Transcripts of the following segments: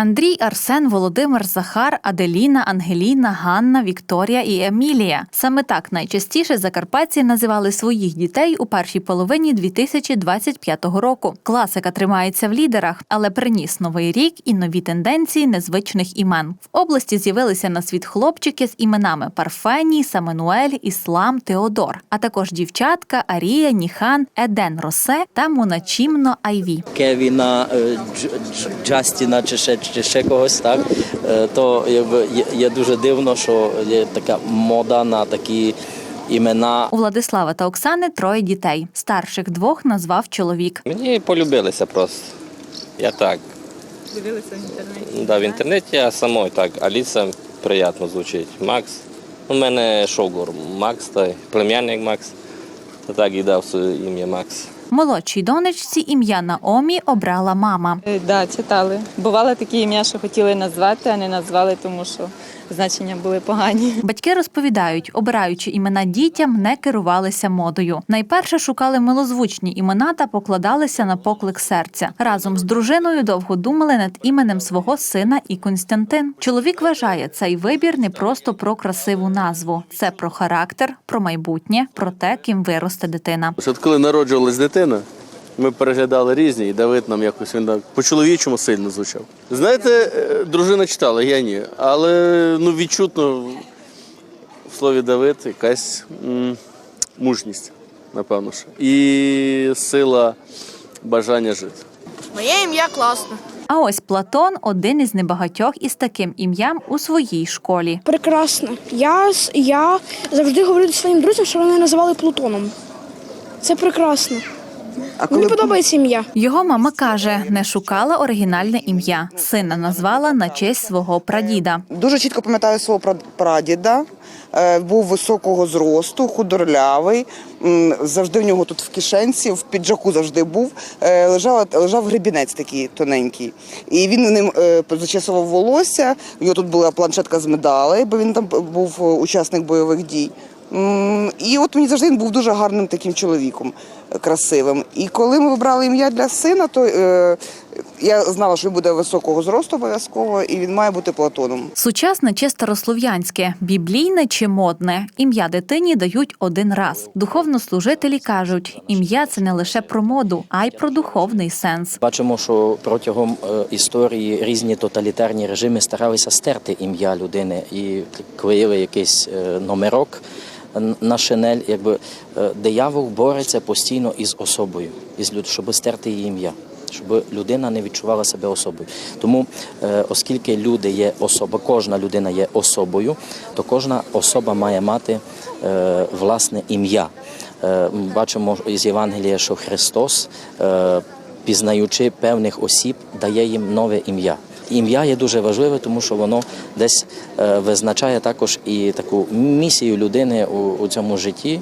Андрій, Арсен, Володимир, Захар, Аделіна, Ангеліна, Ганна, Вікторія і Емілія. Саме так найчастіше закарпатці називали своїх дітей у першій половині 2025 року. Класика тримається в лідерах, але приніс новий рік і нові тенденції незвичних імен. В області з'явилися на світ хлопчики з іменами Парфеній, Самануель, Іслам, Теодор, а також дівчатка Арія, Ніхан, Еден Росе та Муначімно Айві. Кевіна, е, Дж- Дж- Джастіна чи ще, чи ще когось, так е, то якби є, дуже дивно, що є така мода на такі імена. У Владислава та Оксани троє дітей. Старших двох назвав чоловік. Мені полюбилися просто. Я так. Дивилися в інтернеті. Да, в інтернеті, а самой так. Аліса приємно звучить. Макс. У мене шогур Макс, та й племянник Макс. То так і дав своє ім'я Макс. Молодшій донечці ім'я Наомі обрала мама. Так, да, читали. Бувало такі ім'я, що хотіли назвати, а не назвали, тому що значення були погані. Батьки розповідають, обираючи імена дітям, не керувалися модою. Найперше шукали милозвучні імена та покладалися на поклик серця. Разом з дружиною довго думали над іменем свого сина і Константин. Чоловік вважає цей вибір не просто про красиву назву, це про характер, про майбутнє, про те, ким виросте дитина. Що От коли народжувалась дитина, ми переглядали різні, і Давид нам якось він так по-чоловічому сильно звучав. Знаєте, е, дружина читала, я ні. Але ну, відчутно в слові Давид якась м, мужність, напевно. що. І сила бажання жити. Моє ім'я класне. А ось Платон один із небагатьох із таким ім'ям у своїй школі. Прекрасно. Я, я завжди говорю своїм друзям, що вони називали Плутоном. Це прекрасно. Мені подобається ім'я. Його мама каже, не шукала оригінальне ім'я. Сина назвала на честь свого прадіда. Дуже чітко пам'ятаю свого прадіда. Е, Був високого зросту, худорлявий. Завжди в нього тут в кишенці, в піджаку завжди був. Е, Лежав, лежав гребінець такий тоненький. І він ним е, зачесував волосся. У нього тут була планшетка з медалей, бо він там був учасник бойових дій. І от мені завжди він був дуже гарним таким чоловіком, е, красивим. І коли ми вибрали ім'я для сина, то е, я знала, що він буде високого зросту обов'язково, і він має бути Платоном. Сучасне чи старослов'янське, біблійне чи модне. Ім'я дитині дають один раз. Духовнослужителі кажуть, ім'я це не лише про моду, а й про духовний сенс. Бачимо, що протягом е, історії різні тоталітарні режими старалися стерти ім'я людини і клеїли якийсь е, номерок на шинель. Якби е, диявол бореться постійно із особою, із люд, щоб стерти її ім'я. Щоб людина не відчувала себе особою. Тому, е, оскільки люди є особа, кожна людина є особою, то кожна особа має мати е, власне ім'я. Бачимо із Євангелія, що Христос, пізнаючи певних осіб, дає їм нове ім'я. Ім'я є дуже важливе, тому що воно десь е, визначає також і таку місію людини у, у цьому житті,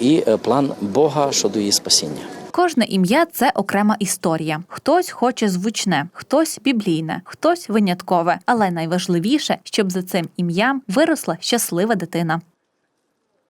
і е, план Бога щодо її спасіння. Кожне ім'я це окрема історія. Хтось хоче звучне, хтось біблійне, хтось виняткове. Але найважливіше, щоб за цим ім'ям виросла щаслива дитина.